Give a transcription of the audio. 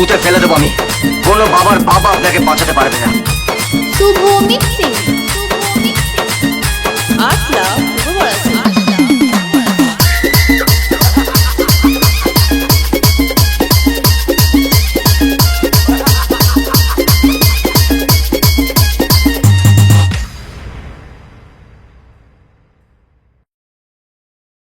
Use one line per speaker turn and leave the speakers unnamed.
পুঁতে ফেলে দেবো আমি। কোনো বাবার বাবা আপনাকে বাঁচাতে পারবে না।
শুভ
লাখ